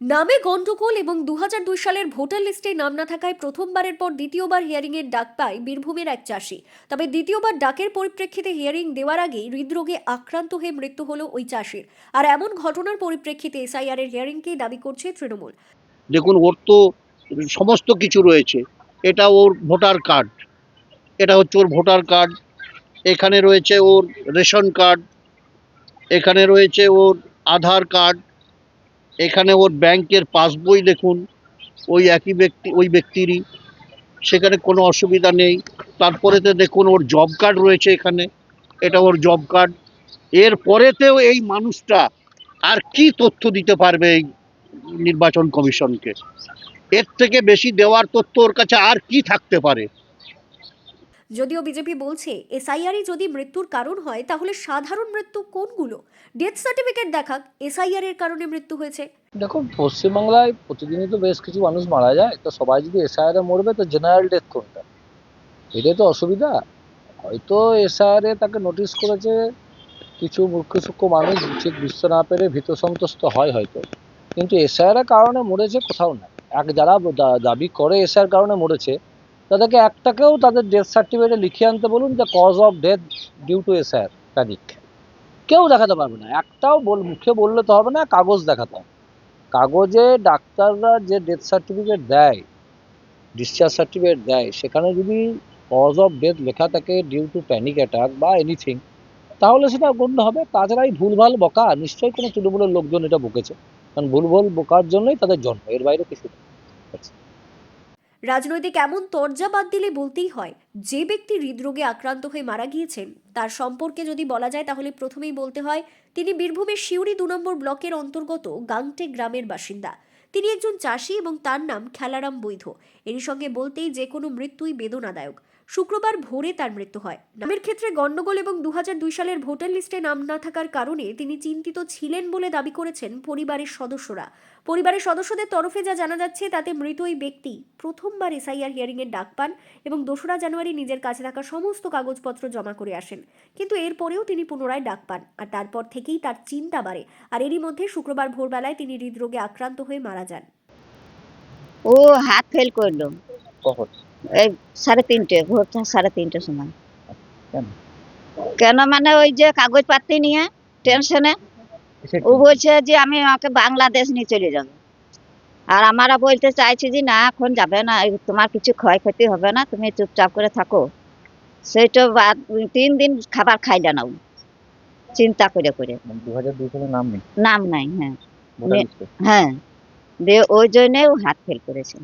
নামে গন্ডগোল এবং দু হাজার দুই সালের ভোটার লিস্টে নাম না থাকায় প্রথমবারের পর দ্বিতীয়বার হিয়ারিংয়ের ডাক পায় বীরভূমের এক চাষি। তবে দ্বিতীয়বার ডাকের পরিপ্রেক্ষিতে হিয়ারিং দেওয়ার আগেই হৃদরোগে আক্রান্ত হয়ে মৃত্যু হলো ওই চাষির। আর এমন ঘটনার পরিপ্রেক্ষিতে এসআইআর এর হিয়ারিংকেই দাবি করছে তৃণমূল। দেখুন, ওর তো সমস্ত কিছু রয়েছে। এটা ওর ভোটার কার্ড। এটা হচ্ছে ওর ভোটার কার্ড। এখানে রয়েছে ওর রেশন কার্ড। এখানে রয়েছে ওর আধার কার্ড। এখানে ওর ব্যাংকের পাসবই দেখুন, ওই একই ব্যক্তি, ওই ব্যক্তিরই। সেখানে কোনো অসুবিধা নেই। তারপরেতে দেখুন ওর জব কার্ড রয়েছে এখানে। এটা ওর জব কার্ড এর পরেতেও এই মানুষটা আর কি তথ্য দিতে পারবে এই নির্বাচন কমিশনকে? এর থেকে বেশি দেওয়ার তথ্য ওর কাছে আর কি থাকতে পারে? যদিও বিজেপি বলছে এসআইআরই যদি মৃত্যুর কারণ হয়, তাহলে সাধারণ মৃত্যু কোনগুলো? ডেথ সার্টিফিকেট দেখাক এসআইআর এর কারণে মৃত্যু হয়েছে। দেখো, পশ্চিমবাংলায় প্রতিদিনই তো বেশ কিছু মানুষ মারা যায়, তো সবাই যদি এসআইআরে মরবে, তো জেনারেল ডেথ কোনটা? এটাই তো অসুবিধা। হয়তো এসআইআরে তাকে নোটিশ করেছে কিছু মূর্খ মানুষ, ঠিক বুঝতে না পেরে ভীত সন্তুষ্ট হয় হয়তো। কিন্তু এসআইআর কারণে মরেছে কোথাও না। এক যারা দাবি করে এসআইআর কারণে মরেছে তাদেরকে একটাকেও তাদের ডেথ সার্টিফিকেটে লিখিয়ে আনতে বলুন যে cause of death due to a sir panic কেউ দেখাতে পারবে না, একটাও বল, মুখে বললে তো হবে না, কাগজ দেখাতে হবে। কাগজে ডাক্তাররা যে ডেথ সার্টিফিকেট দেয় ডিসচার্জ সার্টিফিকেট দেয়, সেখানে যদি কজ অফ ডেথ লেখা থাকে ডিউ টু প্যানিক অ্যাটাক বা এনিথিং তাহলে সেটা গণ্য হবে। তাছাড়া এই ভুলভাল বকা, নিশ্চয়ই কোনো তৃণমূলের লোকজন এটা বকেছে। কারণ ভুলভাল বোকার জন্যই তাদের জন্ম, এর বাইরে কিছু না রাজনৈতিক এমন তর্জা বাদ দিলে বলতেই হয়, যে ব্যক্তি হৃদরোগে আক্রান্ত হয়ে মারা গিয়েছেন তার সম্পর্কে যদি বলা যায় তাহলে প্রথমেই বলতে হয়, তিনি বীরভূমের শিউরি দু নম্বর ব্লকের অন্তর্গত গাংটে গ্রামের বাসিন্দা। তিনি একজন চাষি এবং তার নাম খেলারাম বৈধ। এরই সঙ্গে বলতেই যে কোনো মৃত্যুই বেদনাদায়ক। শুক্রবার ভোরে তার মৃত্যু হয়। নামের ক্ষেত্রে গণ্ডগোল এবং দুহাজার দুই সালের ভোটার লিস্টে নাম না থাকার কারণে তিনি চিন্তিত ছিলেন বলে দাবি করেছেন পরিবারের সদস্যরা। পরিবারের সদস্যদের তরফে যা জানা যাচ্ছে তাতে মৃত ওই ব্যক্তি প্রথমবার এসআইআর হিয়ারিংয়ের ডাক পান এবং দোসরা জানুয়ারি নিজের কাছে থাকা সমস্ত কাগজপত্র জমা করে আসেন। কিন্তু এরপরেও তিনি পুনরায় ডাক পান আর তারপর থেকেই তার চিন্তা বাড়ে আর এরই মধ্যে শুক্রবার ভোরবেলায় তিনি হৃদরোগে আক্রান্ত হয়ে মারা যান। ও হাত ফেল করল। কখন? এই সাড়ে তিনটে ভোর সাড়ে তিনটের সময়। কেন? মানে ওই যে কাগজ পাতি নিয়ে টেনশনে ও বলছে যে আমি আমাকে বাংলাদেশ নিয়ে চলে যাব। আর আমরা বলতে চাইছি যে না এখন যাবে না তোমার কিছু ক্ষয়ক্ষতি হবে না তুমি চুপচাপ করে থাকো। সেইটা বাদ তিন দিন খাবার খাইলে না। চিন্তা করে করে। সালে নাম নাই? হ্যাঁ। হ্যাঁ। দিয়ে ওই জন্যে হাত ফেল করেছে।